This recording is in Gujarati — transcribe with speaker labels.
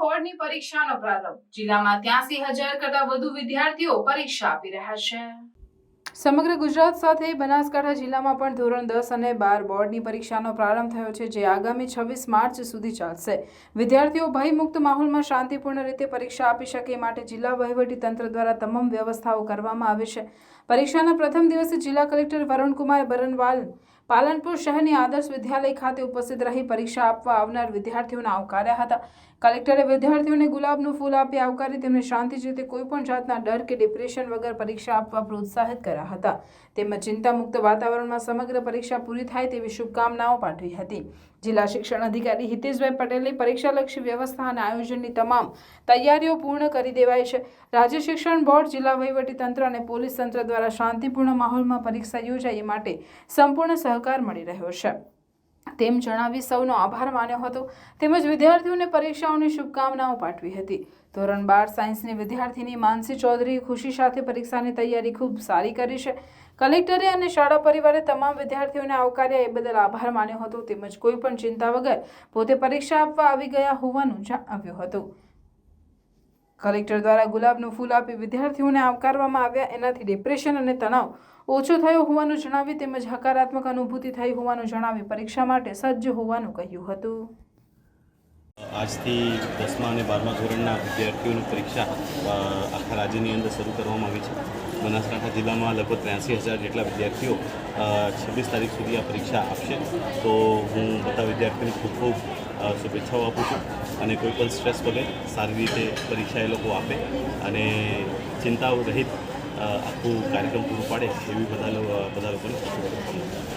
Speaker 1: બોર્ડની પરીક્ષાનો પ્રારંભ. જિલ્લામાં ત્યાસી હજાર કરતા વધુ વિદ્યાર્થીઓ પરીક્ષા આપી રહ્યા છે. સમગ્ર ગુજરાત સાથે બનાસકાંઠા જિલ્લામાં પણ ધોરણ દસ અને બાર બોર્ડની પરીક્ષાનો પ્રારંભ થયો છે, જે આગામી છવ્વીસ માર્ચ સુધી ચાલશે. વિદ્યાર્થીઓ ભયમુક્ત માહોલમાં શાંતિપૂર્ણ રીતે પરીક્ષા આપી શકે એ માટે જિલ્લા તંત્ર દ્વારા તમામ વ્યવસ્થાઓ કરવામાં આવી છે. પરીક્ષાના પ્રથમ દિવસે જિલ્લા કલેક્ટર વરુણકુમાર બરનવાલ પાલનપુર શહેરની આદર્શ વિદ્યાલય ખાતે ઉપસ્થિત રહી પરીક્ષા આપવા આવનાર વિદ્યાર્થીઓને આવકાર્યા હતા. કલેક્ટરે વિદ્યાર્થીઓને ગુલાબનું ફૂલ આપી આવકારી તેમને શાંતિ રીતે કોઈપણ જાતના ડર કે ડિપ્રેશન વગર પરીક્ષા આપવા પ્રોત્સાહિત કર્યા હતા. તેમજ ચિંતામુક્ત વાતાવરણમાં સમગ્ર પરીક્ષા પૂરી થાય તેવી શુભકામનાઓ પાઠવી હતી. જિલ્લા શિક્ષણ અધિકારી હિતેશભાઈ પટેલની પરીક્ષાલક્ષી વ્યવસ્થા અને આયોજનની તમામ તૈયારીઓ પૂર્ણ કરી દેવાઈ છે. રાજ્ય શિક્ષણ બોર્ડ, જિલ્લા તંત્ર અને પોલીસ તંત્ર દ્વારા શાંતિપૂર્ણ માહોલમાં પરીક્ષા યોજાય માટે સંપૂર્ણ સહકાર મળી રહ્યો છે. તેમ જણાવી સૌનો આભાર માન્યો હતો. તેમજ વિદ્યાર્થીઓને પરીક્ષાઓની શુભકામનાઓ પાઠવી હતી. ધોરણ બાર સાયન્સની વિદ્યાર્થીની માનસી ચૌધરી ખુશી સાથે પરીક્ષાની તૈયારી ખૂબ સારી કરી છે. કલેક્ટરે અને શાળા પરિવારે તમામ વિદ્યાર્થીઓને આવકાર્યા એ બદલ આભાર માન્યો હતો. તેમજ કોઈ પણ ચિંતા વગર પોતે પરીક્ષા આપવા આવી ગયા હોવાનું જણાવ્યું હતું. કલેક્ટર દ્વારા ગુલાબનું ફૂલ આપી વિદ્યાર્થીઓને આવકારવામાં આવ્યા. એનાથી ડિપ્રેશન અને તણાવ ઓછો થયો હોવાનું જણાવી તેમજ હકારાત્મક અનુભૂતિ થઈ હોવાનું જણાવી પરીક્ષા માટે સજ્જ હોવાનું કહ્યું હતું.
Speaker 2: આજથી દસમા અને બારમા ધોરણના વિદ્યાર્થીઓની પરીક્ષા આખા રાજ્યની અંદર શરૂ કરવામાં આવી છે. બનાસકાંઠા જિલ્લામાં લગભગ ત્ર્યાસી હજાર જેટલા વિદ્યાર્થીઓ છવ્વીસ તારીખ સુધી આ પરીક્ષા આપશે. તો હું બધા વિદ્યાર્થીઓને ખૂબ ખૂબ શુભેચ્છાઓ આપું છું અને કોઈ પણ સ્ટ્રેસ વગર સારી રીતે પરીક્ષા એ લોકો આપે અને ચિંતાઓ રહિત આખું કાર્યક્રમ પૂરું પાડે એવી બધા બધા લોકોને શુભેચ્છાઓ